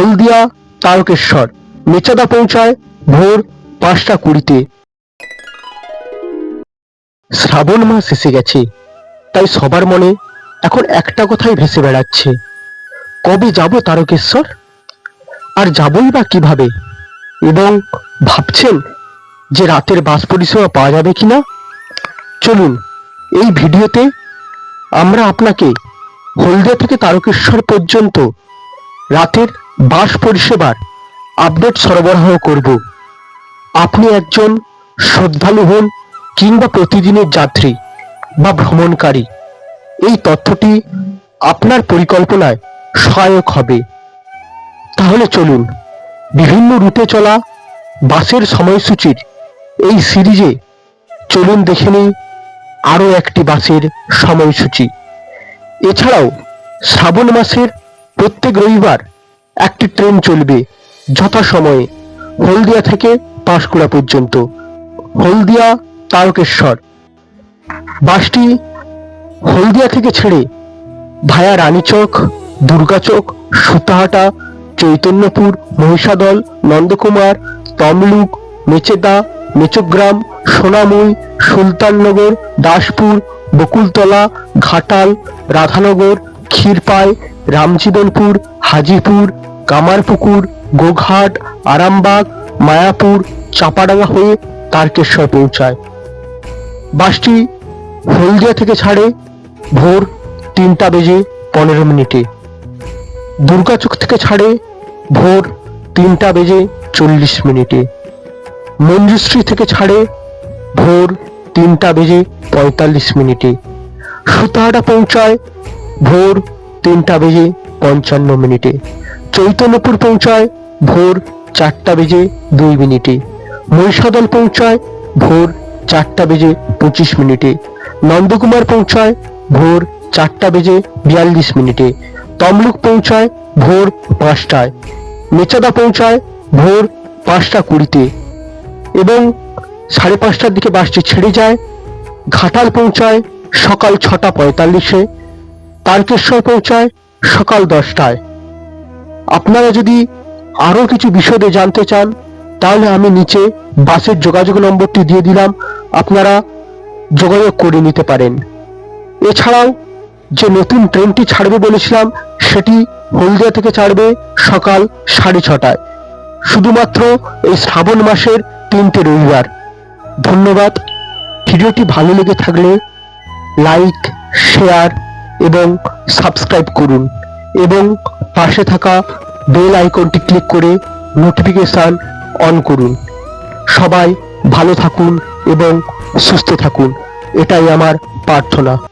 হলদিয়া, তারকেশ্বর। মেচাদা পৌঁছায় ভোর পাঁচটা কুড়িতে। শ্রাবণ মাস এসে গেছে, তাই সবার মনে এখন একটা কথাই ভেসে বেড়াচ্ছে। কবে যাব তারকেশ্বর? আর যাবই বা কীভাবে? এবং ভাবছেন যে রাতের বাস পরিষেবা পাওয়া যাবে কিনা? চলুন, এই ভিডিওতে আমরা আপনাকে হলদিয়া থেকে তারকেশ্বর পর্যন্ত রাতের বাস পরিষেবার আপডেট সরবরাহ করব। আপনি একজন শ্রদ্ধালু হন কিংবা প্রতিদিনের যাত্রী বা ভ্রমণকারী, এই তথ্যটি আপনার পরিকল্পনায় সহায়ক হবে। তাহলে চলুন, বিভিন্ন রুটে চলা বাসের সময়সূচির এই সিরিজে চলুন দেখে নিই আরও একটি বাসের সময়সূচি। এছাড়াও শ্রাবণ মাসের প্রত্যেক রবিবার একটি ট্রেন চলবে যথাসময়ে হলদিয়া থেকে পাঁশকুড়া পর্যন্ত। হলদিয়া তারকেশ্বর। বাসটি হলদিয়া থেকে ছেড়ে ভায়া রানীচক, দুর্গাচক, সুতাহাটা, চৈতন্যপুর, মহিষাদল, নন্দকুমার, তমলুক, মেচেদা, মেচগ্রাম, সোনামুই, সুলতাননগর, দাসপুর, বকুলতলা, ঘাটাল, রাধানগর ক্ষীরপাই রামজীবনপুর, হাজিপুর, কামারপুকুর, গোঘাট, আরামবাগ, মায়াপুর, চাপাডাঙ্গা হয়ে তারকেশ্বর পৌঁছায়। বাসটি হলদিয়া থেকে ছাড়ে ভোর তিনটা বেজে পনেরো মিনিটে। দুর্গাচক থেকে ছাড়ে ভোর তিনটা বেজে চল্লিশ মিনিটে। মঞ্জুশ্রী থেকে ছাড়ে ভোর তিনটা বেজে পঁয়তাল্লিশ মিনিটে। সুতাহাটা পৌঁছায় ভোর তিনটা বেজে পঞ্চান্ন মিনিটে। চৈতন্যপুর পৌঁছায় ভোর চারটা বেজে দুই মিনিটে। মহিষাদল পৌঁছায় ভোর চারটা বেজে পঁচিশ মিনিটে। নন্দকুমার পৌঁছায় ভোর চারটা বেজে বিয়াল্লিশ মিনিটে। তমলুক পৌঁছায় ভোর পাঁচটায়। মেচাদা পৌঁছায় ভোর পাঁচটা কুড়িতে। এবং সাড়ে পাঁচটার দিকে বাসটি ছেড়ে যায়। ঘাটাল পৌঁছায় সকাল ছটা পঁয়তাল্লিশে। তারকেশ্বর পৌঁছায় সকাল দশটায়। আপনারা যদি আরও কিছু বিশদে জানতে চান, তাহলে আমি নিচে বাসের যোগাযোগ নম্বরটি দিয়ে দিলাম, আপনারা যোগাযোগ করে নিতে পারেন। এছাড়াও যে নতুন ট্রেনটি ছাড়বে বলেছিলাম, সেটি হলদিয়া থেকে ছাড়বে সকাল সাড়ে ছটায়। শুধুমাত্র এই শ্রাবণ মাসের তিনটে রবিবার। ধন্যবাদ। ভিডিওটি ভালো লেগে থাকলে লাইক, শেয়ার এবং সাবস্ক্রাইব করুন এবং পাশে থাকা বেল আইকনটি ক্লিক করে নোটিফিকেশান অন করুন। সবাই ভালো থাকুন এবং সুস্থ থাকুন। এটাই আমার প্রার্থনা।